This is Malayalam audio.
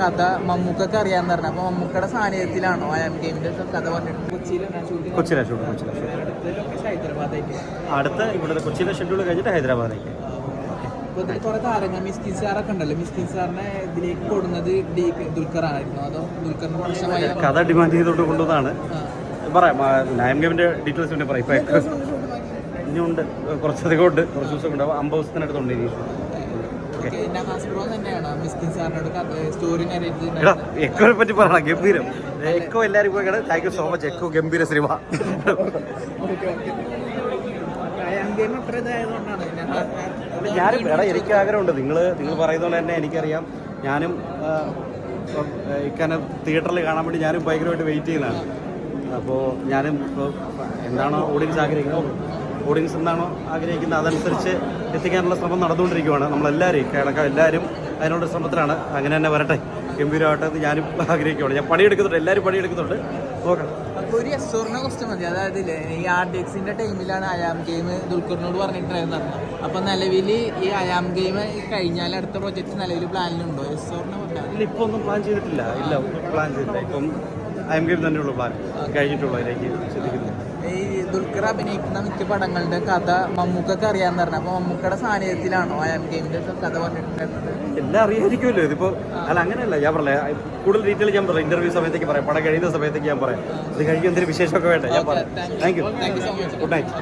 കഥ മമ്മൂക്കൊക്കെ അറിയാന്ന് പറഞ്ഞു. അപ്പൊ മമ്മൂക്കയുടെ സാന്നിധ്യത്തിലാണോ ഐ എം ഗെയിമിന്റെ കഥ പറഞ്ഞിട്ട്? കൊച്ചിയിലെ ഷൂട്ട് കൊച്ചിയിലെ ഷൂട്ട് ഹൈദരാബാദായിട്ട് അടുത്ത് ഇവിടെ കൊച്ചിയിലെ ഷെഡ്യൂൾ കഴിഞ്ഞിട്ട് ഹൈദരാബാദേക്ക് ഇപ്പൊ ഇതിൽ കുറെ താരങ്ങൾ മിസ്കിൻ സാറൊക്കെ ഉണ്ടല്ലോ മിസ്കിൻ സാറിനെ ഇതിലേക്ക് ദുൽഖർ ആയിരുന്നു അതോ ദുൽഖറിന് മോശമായ കഥ ഡിമാൻഡ് ചെയ്തോണ്ട് കൊണ്ടുവന്നതാണ്. പറയാം നയം ഡീറ്റെയിൽസ് പിന്നെ പറയാം ഇപ്പം ഇനിയുണ്ട്. കുറച്ചധികം ഉണ്ട്. കുറച്ച് ദിവസം ഉണ്ടാവും അമ്പത് ദിവസത്തിനടുത്തുണ്ട് ഇനി. എക്കോനെ പറ്റി പറയണം ഗംഭീരം. എക്കോ എല്ലാരും പോയി കാണാം thank you so much Eko ഗംഭീര സിനിമ ഞാൻ- ഞാനും എടാ എനിക്ക് ആഗ്രഹമുണ്ട്. നിങ്ങൾ നിങ്ങൾ പറയുന്നത് പോലെ തന്നെ എനിക്കറിയാം. ഞാനും ഇക്കാനെ തിയേറ്ററിൽ കാണാൻ വേണ്ടി ഞാനും ഭയങ്കരമായിട്ട് വെയിറ്റ് ചെയ്യുന്നതാണ്. അപ്പോൾ ഞാനും ഇപ്പോൾ എന്താണോ ഓഡിയൻസ് ആഗ്രഹിക്കുന്നത്. ഓഡിയൻസ് എന്താണോ ആഗ്രഹിക്കുന്നത് അതനുസരിച്ച് എത്തിക്കാനുള്ള ശ്രമം നടന്നുകൊണ്ടിരിക്കുകയാണ് നമ്മളെല്ലാവരും കേരളക്കാർ എല്ലാവരും അതിനുള്ള ശ്രമത്തിലാണ്. അങ്ങനെ തന്നെ വരട്ടെ. ഗംഭീരമായിട്ട് എന്ന് ഞാനും ആഗ്രഹിക്കുകയാണ്. ഞാൻ പണിയെടുക്കുന്നുണ്ട്. എല്ലാവരും പണിയെടുക്കുന്നുണ്ട്. നോക്കാം അപ്പൊ ഒരു എസ്സോറിനെ ക്വസ്റ്റ്യൻ മതി. അതായത് ഈ ആർഡിക്സിന്റെ ടൈമിലാണ് അയാം ഗെയിം ദുൽഖറിനോട് പറഞ്ഞിട്ടുണ്ടായിരുന്നത്. അപ്പൊ നിലവിൽ ഈ അയാം ഗെയിം കഴിഞ്ഞാൽ അടുത്ത പ്രോജക്റ്റ് നിലവിൽ പ്ലാനിലുണ്ടോ എസ്സോറിനെ ഇല്ല ഇപ്പോൾ ഒന്നും പ്ലാൻ ചെയ്തിട്ടില്ല. ഇല്ല പ്ലാൻ ചെയ്തിട്ടില്ല. ഇപ്പം ഐ എം ഗെയിം തന്നെയുള്ള പ്ലാൻ കഴിഞ്ഞിട്ടുള്ളൂ ശ്രദ്ധിക്കുന്നു ഈ ദുൽഖർ അഭിനയിക്കുന്ന മിക്ക പടങ്ങളുടെ കഥ മമ്മൂക്കൊക്കെ അറിയാന്ന് പറഞ്ഞു. അപ്പൊ മമ്മൂക്കയുടെ സാന്നിധ്യത്തിലാണോ അയാം ഗെയിമിന്റെ കഥ പറഞ്ഞിട്ടുണ്ടായിരുന്നത്? എല്ലാം അറിയാതിരിക്കുമല്ലോ. ഇതിപ്പോ അല്ല അങ്ങനെയല്ല. ഞാൻ പറഞ്ഞേ കൂടുതൽ ഡീറ്റെയിൽ ഞാൻ പറയാം. ഇന്റർവ്യൂ സമയത്തേക്ക് പറയാം. പടം കഴിയുന്ന സമയത്തേക്ക് ഞാൻ പറയാം. ഇത് കഴിക്കും എന്തെങ്കിലും വിശേഷമൊക്കെ വേണ്ടേ. ഞാൻ പറയാം. Thank you thank you so much good night